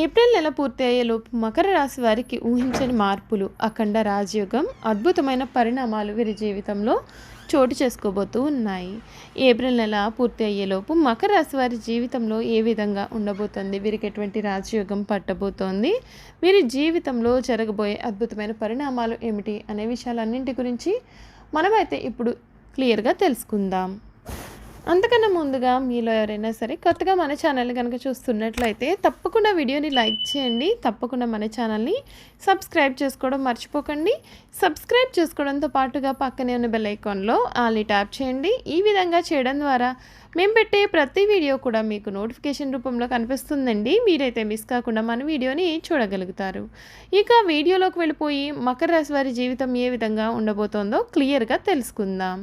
April నెల పూర్తి అయ్యేలోపు మకర రాశి వారికి ఊహించని మార్పులు అఖండ రాజయోగం అద్భుతమైన పరిణామాలు వీరి జీవితంలో చోటు చేసుకోబోతూ ఉన్నాయి. ఏప్రిల్ నెల పూర్తి అయ్యేలోపు మకర రాశి వారి జీవితంలో ఏ విధంగా ఉండబోతోంది? వీరికి ఎటువంటి రాజయోగం పట్టబోతోంది? వీరి జీవితంలో జరగబోయే అద్భుతమైన పరిణామాలు ఏమిటి? అనే విషయాలన్నింటి గురించి మనమైతే ఇప్పుడు క్లియర్గా తెలుసుకుందాం. అంతకన్నా ముందుగా మీలో ఎవరైనా సరే కొత్తగా మన ఛానల్ కనుక చూస్తున్నట్లయితే తప్పకుండా వీడియోని లైక్ చేయండి తప్పకుండా మన ఛానల్ని సబ్స్క్రైబ్ చేసుకోవడం మర్చిపోకండి. సబ్స్క్రైబ్ చేసుకోవడంతో పాటుగా పక్కనే ఉన్న బెల్ ఐకాన్లో ఆల్ని ట్యాప్ చేయండి. ఈ విధంగా చేయడం ద్వారా మేము పెట్టే ప్రతి వీడియో కూడా మీకు నోటిఫికేషన్ రూపంలో కనిపిస్తుందండి. మీరైతే మిస్ కాకుండా మన వీడియోని చూడగలుగుతారు. ఇక వీడియోలోకి వెళ్ళిపోయి మకర రాశి వారి జీవితం ఏ విధంగా ఉండబోతోందో క్లియర్గా తెలుసుకుందాం.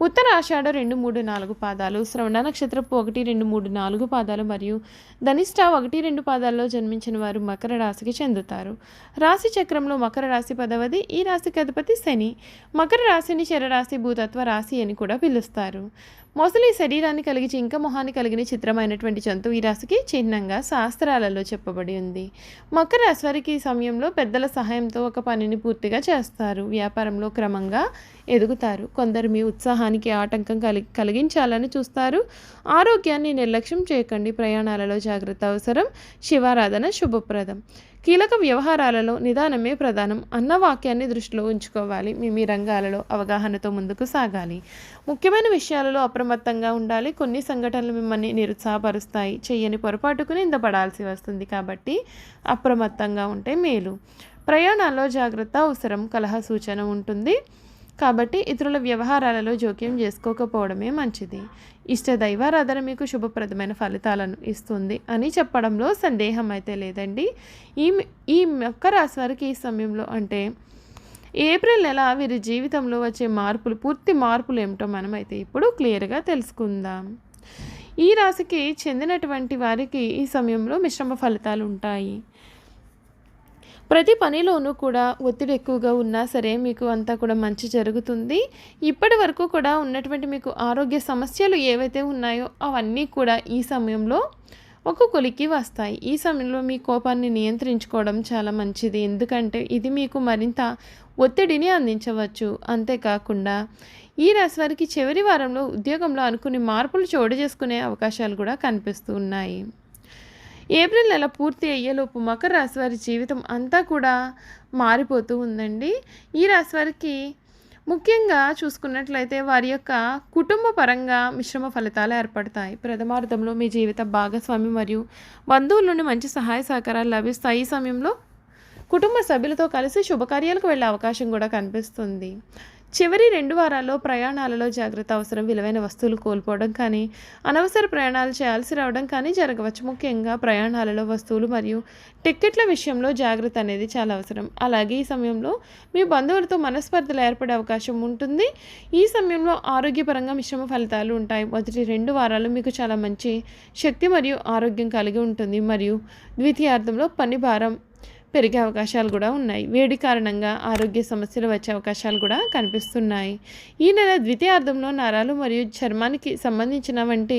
ఉత్తర ఆషాఢ రెండు మూడు నాలుగు పాదాలు శ్రవణ నక్షత్రపు ఒకటి రెండు మూడు నాలుగు పాదాలు మరియు ధనిష్ట ఒకటి రెండు పాదాల్లో జన్మించిన వారు మకర రాశికి చెందుతారు. రాశి చక్రంలో మకర రాశి పదవది ఈ రాశికి అధిపతి శని. మకర రాశిని శరరాశి భూతత్వ రాశి అని కూడా పిలుస్తారు. మొసలి శరీరాన్ని కలిగి జింక మొహాన్ని కలిగిన చిత్రమైనటువంటి జంతువు ఈ రాశికి చిహ్నంగా శాస్త్రాలలో చెప్పబడి ఉంది. మకర రాశి వారికి ఈ సమయంలో పెద్దల సహాయంతో ఒక పనిని పూర్తిగా చేస్తారు. వ్యాపారంలో క్రమంగా ఎదుగుతారు. కొందరు మీ ఉత్సాహానికి ఆటంకం కలి కలిగించాలని చూస్తారు. ఆరోగ్యాన్ని నిర్లక్ష్యం చేయకండి. ప్రయాణాలలో జాగ్రత్త అవసరం. శివారాధన శుభప్రదం. కీలక వ్యవహారాలలో నిదానమే ప్రధానం. అన్న వాక్యాన్ని దృష్టిలో ఉంచుకోవాలి. మీ మీ రంగాలలో అవగాహనతో ముందుకు సాగాలి. ముఖ్యమైన విషయాలలో అప్రమ అప్రమత్తంగా ఉండాలి. కొన్ని సంఘటనలు మిమ్మల్ని నిరుత్సాహపరుస్తాయి. చెయ్యని పొరపాటుకు నిందపడాల్సి వస్తుంది. కాబట్టి అప్రమత్తంగా ఉంటే మేలు. ప్రయాణాల్లో జాగ్రత్త అవసరం కలహ సూచన ఉంటుంది. కాబట్టి ఇతరుల వ్యవహారాలలో జోక్యం చేసుకోకపోవడమే మంచిది. ఇష్ట దైవారాధన మీకు శుభప్రదమైన ఫలితాలను ఇస్తుంది అని చెప్పడంలో సందేహం అయితే లేదండి. ఈ ఈ మకర రాశి వారికి ఈ సమయంలో అంటే ఏప్రిల్ నెల వీరి జీవితంలో వచ్చే మార్పులు పూర్తి మార్పులు ఏమిటో మనమైతే ఇప్పుడు క్లియర్గా తెలుసుకుందాం. ఈ రాశికి చెందినటువంటి వారికి ఈ సమయంలో మిశ్రమ ఫలితాలు ఉంటాయి. ప్రతి పనిలోనూ కూడా ఒత్తిడి ఎక్కువగా ఉన్నా సరే మీకు అంతా కూడా మంచి జరుగుతుంది. ఇప్పటి వరకు కూడా ఉన్నటువంటి మీకు ఆరోగ్య సమస్యలు ఏవైతే ఉన్నాయో అవన్నీ కూడా ఈ సమయంలో ఒక కొలికి వస్తాయి. ఈ సమయంలో మీ కోపాన్ని నియంత్రించుకోవడం చాలా మంచిది. ఎందుకంటే ఇది మీకు మరింత ఒత్తిడిని అందించవచ్చు. అంతేకాకుండా ఈ రాశి వారికి చివరి వారంలో ఉద్యోగంలో అనుకుని మార్పులు చోటు చేసుకునే అవకాశాలు కూడా కనిపిస్తూ ఉన్నాయి. ఏప్రిల్ నెల పూర్తి అయ్యేలోపు మకర రాశి వారి జీవితం అంతా కూడా మారిపోతూ ఉందండి. ఈ రాశి వారికి ముఖ్యంగా చూసుకున్నట్లయితే వారి యొక్క కుటుంబ పరంగా మిశ్రమ ఫలితాలు ఏర్పడతాయి. ప్రథమార్థంలో మీ జీవిత భాగస్వామి మరియు బంధువుల నుండి మంచి సహాయ సహకారాలు లభిస్తాయి. ఈ సమయంలో కుటుంబ సభ్యులతో కలిసి శుభకార్యాలకు వెళ్ళే అవకాశం కూడా కనిపిస్తుంది. చివరి రెండు వారాల్లో ప్రయాణాలలో జాగ్రత్త అవసరం విలువైన వస్తువులు కోల్పోవడం కానీ అనవసర ప్రయాణాలు చేయాల్సి రావడం కానీ జరగవచ్చు. ముఖ్యంగా ప్రయాణాలలో వస్తువులు మరియు టిక్కెట్ల విషయంలో జాగ్రత్త అనేది చాలా అవసరం. అలాగే ఈ సమయంలో మీ బంధువులతో మనస్పర్ధలు ఏర్పడే అవకాశం ఉంటుంది. ఈ సమయంలో ఆరోగ్యపరంగా మిశ్రమ ఫలితాలు ఉంటాయి. మొదటి రెండు వారాలు మీకు చాలా మంచి శక్తి మరియు ఆరోగ్యం కలిగి ఉంటుంది. మరియు ద్వితీయార్థంలో పని భారం పెరిగే అవకాశాలు కూడా ఉన్నాయి. వేడి కారణంగా ఆరోగ్య సమస్యలు వచ్చే అవకాశాలు కూడా కనిపిస్తున్నాయి. ఈ నెల ద్వితీయార్థంలో నరాలు మరియు చర్మానికి సంబంధించిన వంటి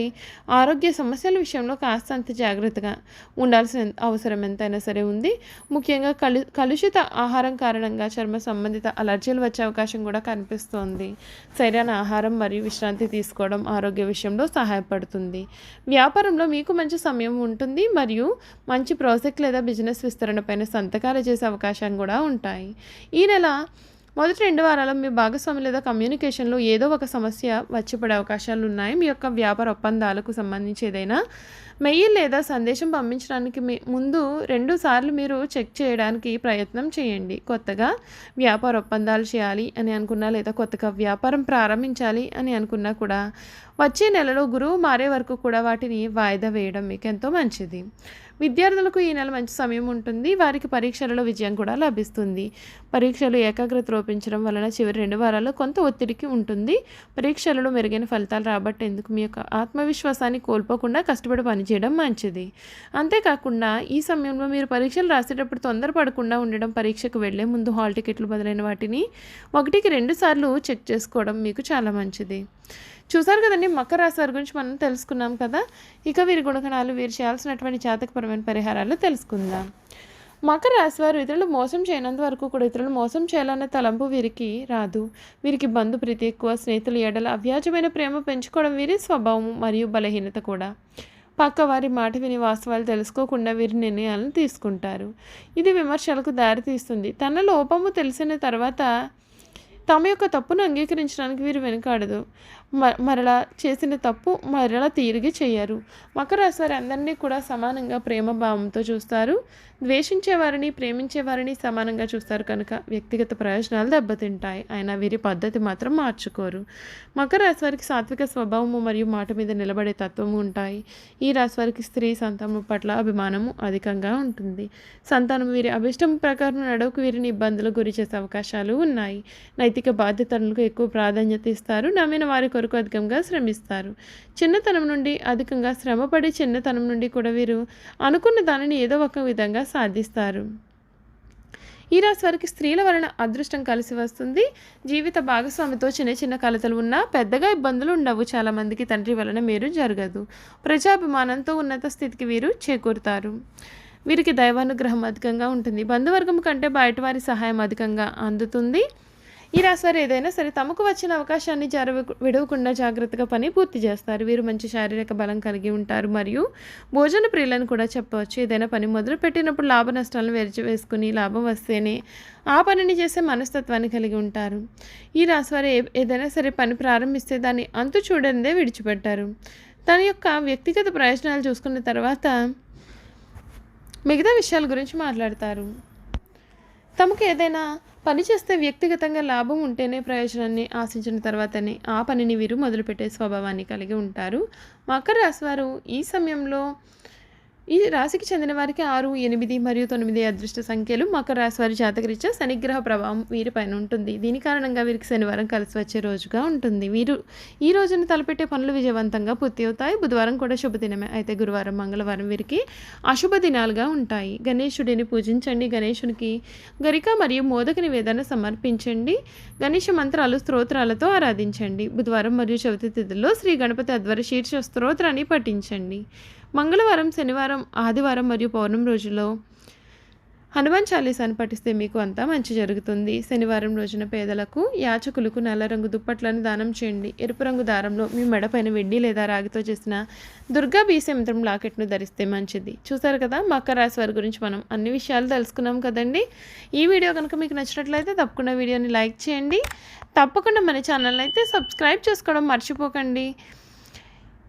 ఆరోగ్య సమస్యల విషయంలో కాస్తంత జాగ్రత్తగా ఉండాల్సిన అవసరం ఎంతైనా సరే ఉంది. ముఖ్యంగా కలు కలుషిత ఆహారం కారణంగా చర్మ సంబంధిత అలర్జీలు వచ్చే అవకాశం కూడా కనిపిస్తోంది. సరైన ఆహారం మరియు విశ్రాంతి తీసుకోవడం ఆరోగ్య విషయంలో సహాయపడుతుంది. వ్యాపారంలో మీకు మంచి సమయం ఉంటుంది మరియు మంచి ప్రాజెక్ట్ లేదా బిజినెస్ విస్తరణ పైన సంతకాలు చేసే అవకాశం కూడా ఉంటాయి. ఈ నెల మొదటి రెండు వారాల్లో మీ భాగస్వామి లేదా కమ్యూనికేషన్లో ఏదో ఒక సమస్య వచ్చిపడే అవకాశాలు ఉన్నాయి. మీ యొక్క వ్యాపార ఒప్పందాలకు సంబంధించి ఏదైనా మెయిల్ లేదా సందేశం పంపించడానికి మీ ముందు రెండు సార్లు మీరు చెక్ చేయడానికి ప్రయత్నం చేయండి. కొత్తగా వ్యాపార ఒప్పందాలు చేయాలి అని అనుకున్నా లేదా కొత్తగా వ్యాపారం ప్రారంభించాలి అని అనుకున్నా కూడా వచ్చే నెలలో గురువు మారే వరకు కూడా వాటిని వాయిదా వేయడం మీకు ఎంతో మంచిది. విద్యార్థులకు ఈ నెల మంచి సమయం ఉంటుంది. వారికి పరీక్షలలో విజయం కూడా లభిస్తుంది. పరీక్షలు ఏకాగ్రత రూపించడం వలన చివరి రెండు వారాల్లో కొంత ఒత్తిడికి ఉంటుంది. పరీక్షలలో మెరుగైన ఫలితాలు రాబట్టేందుకు మీ యొక్క ఆత్మవిశ్వాసాన్ని కోల్పోకుండా కష్టపడి పనిచేయడం మంచిది. అంతేకాకుండా ఈ సమయంలో మీరు పరీక్షలు రాసేటప్పుడు తొందరపడకుండా ఉండడం పరీక్షకు వెళ్ళే ముందు హాల్ టికెట్లు బదులైన వాటిని ఒకటికి రెండు సార్లు చెక్ చేసుకోవడం మీకు చాలా మంచిది. చూసారు కదండి మకర రాశి వారి గురించి మనం తెలుసుకున్నాం కదా. ఇక వీరి గుణగణాలు వీరు చేయాల్సినటువంటి జాతకపరమైన పరిహారాలు తెలుసుకుందాం. మకర రాశి వారు ఇతరులు మోసం చేయనంత వరకు కూడా ఇతరులు మోసం చేయాలన్న తలంపు వీరికి రాదు. వీరికి బంధు ప్రీతి ఎక్కువ స్నేహితులు ఎడల అవ్యాజమైన ప్రేమ పెంచుకోవడం వీరి స్వభావం మరియు బలహీనత కూడా. పక్క వారి మాట విని వాస్తవాలు తెలుసుకోకుండా వీరి నిర్ణయాలను తీసుకుంటారు. ఇది విమర్శలకు దారితీస్తుంది తన లోపము తెలిసిన తర్వాత తమ యొక్క తప్పును అంగీకరించడానికి వీరు వెనుకాడదు. మరలా చేసిన తప్పు మరలా తిరిగి చేయరు. మకర రాశి వారి అందరినీ కూడా సమానంగా ప్రేమ భావంతో చూస్తారు. ద్వేషించే వారిని ప్రేమించే వారిని సమానంగా చూస్తారు కనుక వ్యక్తిగత ప్రయోజనాలు దెబ్బతింటాయి. అయినా వీరి పద్ధతి మాత్రం మార్చుకోరు. మకర రాశి వారికి సాత్విక స్వభావము మరియు మాట మీద నిలబడే తత్వము ఉంటాయి. ఈ రాశి వారికి స్త్రీ సంతానం పట్ల అభిమానము అధికంగా ఉంటుంది. సంతానం వీరి అభిష్టం ప్రకారం నడవకు వీరిని ఇబ్బందులకు గురి చేసే అవకాశాలు ఉన్నాయి. నైతిక బాధ్యతలకు ఎక్కువ ప్రాధాన్యత ఇస్తారు. నమ్మిన వారికి కొరకు అధికంగా శ్రమిస్తారు. చిన్నతనం నుండి అధికంగా శ్రమపడి చిన్నతనం నుండి కూడా వీరు అనుకున్న దానిని ఏదో ఒక విధంగా సాధిస్తారు. ఈ రాశి వారికి స్త్రీల వలన అదృష్టం కలిసి వస్తుంది. జీవిత భాగస్వామితో చిన్న చిన్న కలతలు ఉన్నా పెద్దగా ఇబ్బందులు ఉండవు. చాలామందికి తండ్రి వలన మీరు జరగదు. ప్రజాభిమానంతో ఉన్నత స్థితికి వీరు చేకూరుతారు. వీరికి దైవానుగ్రహం అధికంగా ఉంటుంది. బంధువర్గం కంటే బయట వారి సహాయం అధికంగా అందుతుంది. ఈ రాశివారు ఏదైనా సరే తమకు వచ్చిన అవకాశాన్ని జర విడవకుండా జాగ్రత్తగా పని పూర్తి చేస్తారు. వీరు మంచి శారీరక బలం కలిగి ఉంటారు మరియు భోజన ప్రియులను కూడా చెప్పవచ్చు. ఏదైనా పని మొదలు పెట్టినప్పుడు లాభ నష్టాలను వెరిచి వేసుకుని లాభం వస్తేనే ఆ పనిని చేసే మనస్తత్వాన్ని కలిగి ఉంటారు. ఈ రాశివారు ఏ ఏదైనా సరే పని ప్రారంభిస్తే దాన్ని అంతు చూడనిదే విడిచిపెట్టారు. తన యొక్క వ్యక్తిగత ప్రయోజనాలు చూసుకున్న తర్వాత మిగతా విషయాల గురించి మాట్లాడతారు. తమకు ఏదైనా పని చేస్తే వ్యక్తిగతంగా లాభం ఉంటేనే ప్రయోజనాన్ని ఆశించిన తర్వాతనే ఆ పనిని వీరు మొదలుపెట్టే స్వభావాన్ని కలిగి ఉంటారు. మకర రాశి వారు ఈ సమయంలో ఈ రాశికి చెందిన వారికి ఆరు ఎనిమిది మరియు తొమ్మిది అదృష్ట సంఖ్యలు మకర రాశి వారి జాతకరీత్యా శనిగ్రహ ప్రభావం వీరిపైన ఉంటుంది. దీని కారణంగా వీరికి శనివారం కలిసి వచ్చే రోజుగా ఉంటుంది. వీరు ఈ రోజున తలపెట్టే పనులు విజయవంతంగా పూర్తి అవుతాయి. బుధవారం కూడా శుభదినమే. అయితే గురువారం మంగళవారం వీరికి అశుభ దినాలుగా ఉంటాయి. గణేశుడిని పూజించండి. గణేశునికి గరిక మరియు మోదక నివేదన సమర్పించండి. గణేష మంత్రాలు స్తోత్రాలతో ఆరాధించండి. బుధవారం మరియు చవితి తిథుల్లో శ్రీ గణపతి అధ్వర శీర్ష స్తోత్రాన్ని పఠించండి. మంగళవారం శనివారం ఆదివారం మరియు పౌర్ణమి రోజుల్లో హనుమాన్ చాలీసాను పఠిస్తే మీకు అంతా మంచి జరుగుతుంది. శనివారం రోజున పేదలకు యాచకులకు నల్ల రంగు దుప్పట్లను దానం చేయండి. ఎరుపు రంగు దారంలో మీ మెడపైన వెండి లేదా రాగితో చేసిన దుర్గా బీసయంత్రం లాకెట్ను ధరిస్తే మంచిది. చూసారు కదా మకర రాశి వారి గురించి మనం అన్ని విషయాలు తెలుసుకున్నాం కదండి. ఈ వీడియో కనుక మీకు నచ్చినట్లయితే తప్పకుండా వీడియోని లైక్ చేయండి. తప్పకుండా మన ఛానల్ అయితే సబ్స్క్రైబ్ చేసుకోవడం మర్చిపోకండి.